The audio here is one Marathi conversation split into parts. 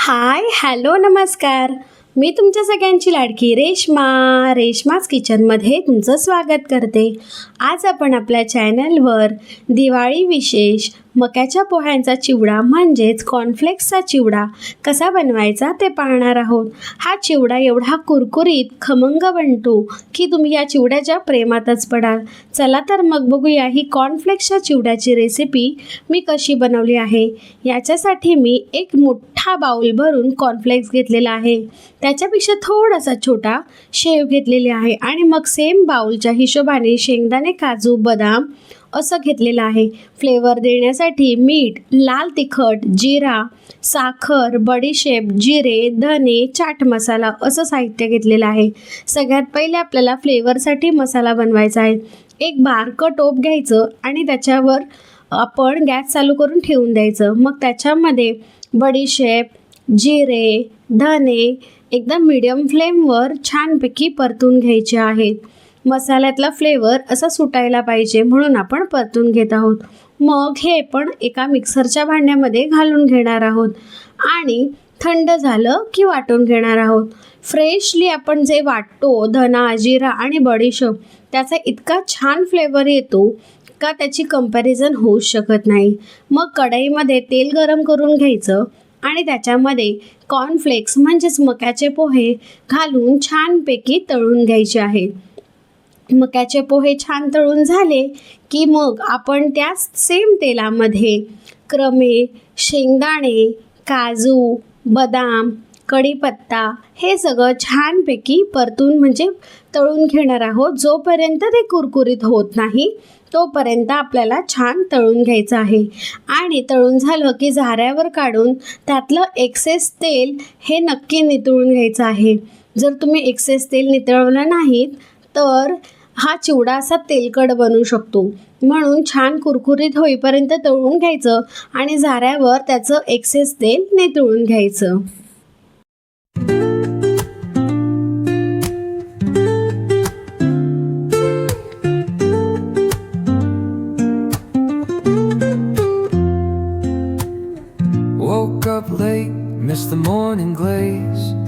हाय हॅलो नमस्कार. मी तुमच्या सगळ्यांची लाडकी रेश्मा. रेश्माच किचनमध्ये तुमचं स्वागत करते. आज आपण आपल्या चॅनलवर दिवाळी विशेष मक्याच्या पोह्यांचा चिवडा म्हणजेच कॉर्नफ्लेक्सचा चिवडा कसा बनवायचा ते पाहणार आहोत. हा चिवडा एवढा कुरकुरीत खमंग बनतो की तुम्ही या चिवड्याच्या प्रेमातच पडाल. चला तर मग बघूया ही कॉर्नफ्लेक्सच्या चिवड्याची रेसिपी मी कशी बनवली आहे. याच्यासाठी मी एक मोठा बाउल भरून कॉर्नफ्लेक्स घेतलेला आहे. त्याच्यापेक्षा थोडासा छोटा शेव घेतलेले आहे आणि मग सेम बाउलच्या हिशोबाने शेंगदाणे काजू बदाम असं घेतलेलं आहे. फ्लेवर देण्यासाठी मीठ लाल तिखट जिरा साखर बडीशेप जिरे धने चाट मसाला असं साहित्य घेतलेलं आहे. सगळ्यात पहिले आपल्याला फ्लेवरसाठी मसाला बनवायचा आहे. एक बारकं टोप घ्यायचं आणि त्याच्यावर आपण गॅस चालू करून ठेवून द्यायचं. मग त्याच्यामध्ये बडीशेप जिरे धने एकदम मीडियम फ्लेमवर छानपैकी परतून घ्यायचे आहेत. मसाल्यातला फ्लेवर असा सुटायला पाहिजे म्हणून आपण परतून घेत आहोत. मग हे पण एका मिक्सरच्या भांड्यामध्ये घालून घेणार आहोत. आणि थंड झालं की वाटून घेणार आहोत. फ्रेशली आपण जे वाटतो धना जिरा आणि बडीशोप त्याचा इतका छान फ्लेवर येतो का त्याची कंपॅरिझन होऊ शकत नाही. मग कढईमध्ये तेल गरम करून घ्यायचं आणि त्याच्यामध्ये कॉर्नफ्लेक्स म्हणजेच मक्याचे पोहे घालून छानपैकी तळून घ्यायचे आहेत. मक्याचे पोहे छान तळून झाले की मग आपण त्याच सेम तेलामध्ये क्रमे शेंगदाणे काजू बदाम कढीपत्ता हे सगळं छानपैकी परतून म्हणजे तळून घेणार आहोत. जोपर्यंत ते कुरकुरीत होत नाही तोपर्यंत आपल्याला छान तळून घ्यायचं आहे. आणि तळून झालं की झाऱ्यावर काढून त्यातलं एक्सेस तेल हे नक्की नितळून घ्यायचं आहे. जर तुम्ही एक्सेस तेल नितळवलं नाहीत तर हा चिवडा असा तेलकट बनू शकतो म्हणून छान कुरकुरीत होईपर्यंत तळून घ्यायचं आणि झाऱ्यावर त्याचं एक्सेस तेल नेतळून घ्यायचं Woke up late, missed the morning glaze.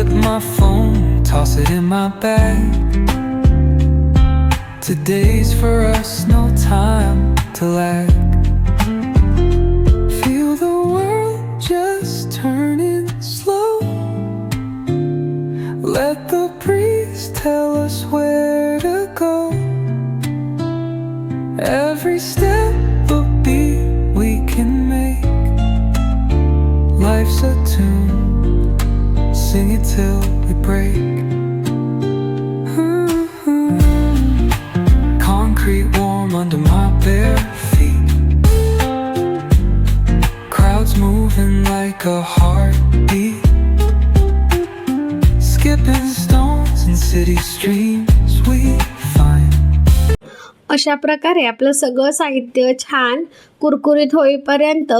Flip my phone, toss it in my bag. Today's for us, no time to lag. Feel the world just turning slow. Let the breeze tell us where to go. Every step sing it till we break. Concrete warm under my bare feet. Crowds moving like a heartbeat. Skipping stones in city streams we find. अशा प्रकारे आपलं सगळं साहित्य छान कुरकुरीत होईपर्यंत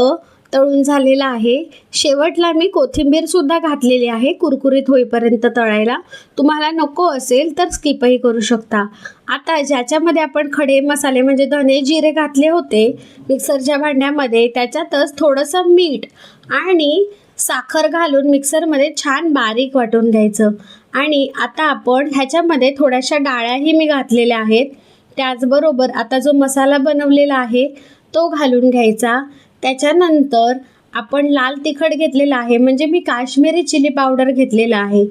तळून झालेलं आहे. शेवटला मी कोथिंबीरसुद्धा घातलेली आहे कुरकुरीत होईपर्यंत तळायला. तुम्हाला नको असेल तर स्किपही करू शकता. आता ज्याच्यामध्ये आपण खडे मसाले म्हणजे धने जिरे घातले होते मिक्सरच्या भांड्यामध्ये त्याच्यातच थोडंसं मीठ आणि साखर घालून मिक्सरमध्ये छान बारीक वाटून घ्यायचं. आणि आता आपण ह्याच्यामध्ये थोड्याशा डाळ्याही मी घातलेल्या आहेत. त्याचबरोबर आता जो मसाला बनवलेला आहे तो घालून घ्यायचा. त्याच्यानंतर आपण लाल तिखट घेतलेलं आहे. म्हणजे मी काश्मीरी चिली पावडर घेतलेलं आहे.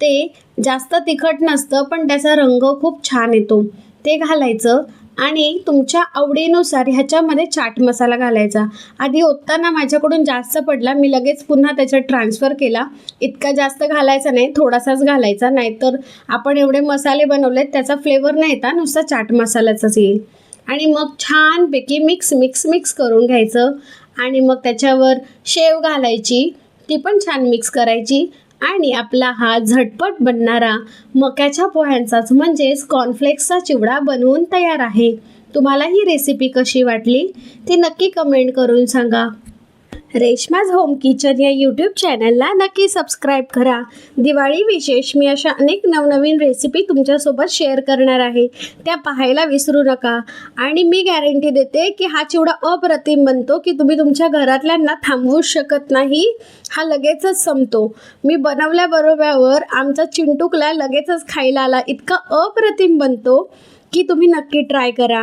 ते जास्त तिखट नसतं पण त्याचा रंग खूप छान येतो. ते घालायचं आणि तुमच्या आवडीनुसार ह्याच्यामध्ये चाट मसाला घालायचा. आधी ओतताना माझ्याकडून जास्त पडला. मी लगेच पुन्हा त्याच्यात ट्रान्सफर केला. इतका जास्त घालायचा नाही. थोडासाच घालायचा. नाहीतर आपण एवढे मसाले बनवलेत त्याचा फ्लेवर नाही येता. नुसता चाट मसाल्याचाच येईल. आणि मग छानपैकी मिक्स मिक्स मिक्स करून घ्यायचं. आणि मग त्याच्यावर शेव घालायची ती पण छान मिक्स करायची. आणि आपला हा झटपट बनणारा मक्याच्या पोह्यांचाच म्हणजेच कॉर्नफ्लेक्सचा चिवडा बनवून तयार आहे. तुम्हाला ही रेसिपी कशी वाटली ती नक्की कमेंट करून सांगा. रेश्माज होम किचन या यूट्यूब चॅनलला नक्की सबस्क्राईब करा. दिवाळी विशेष मी अशा अनेक नवनवीन रेसिपी तुमच्यासोबत शेअर करणार आहे. त्या पाहायला विसरू नका. आणि मी गॅरंटी देते की हा चिवडा अप्रतिम बनतो की तुम्ही तुमच्या घरातल्यांना थांबवूच शकत नाही. हा लगेचच संपतो. मी बनवल्याबरोबर आमचा चिंटूकला लगेचच खायला आला. इतका अप्रतिम बनतो की तुम्ही नक्की ट्राय करा.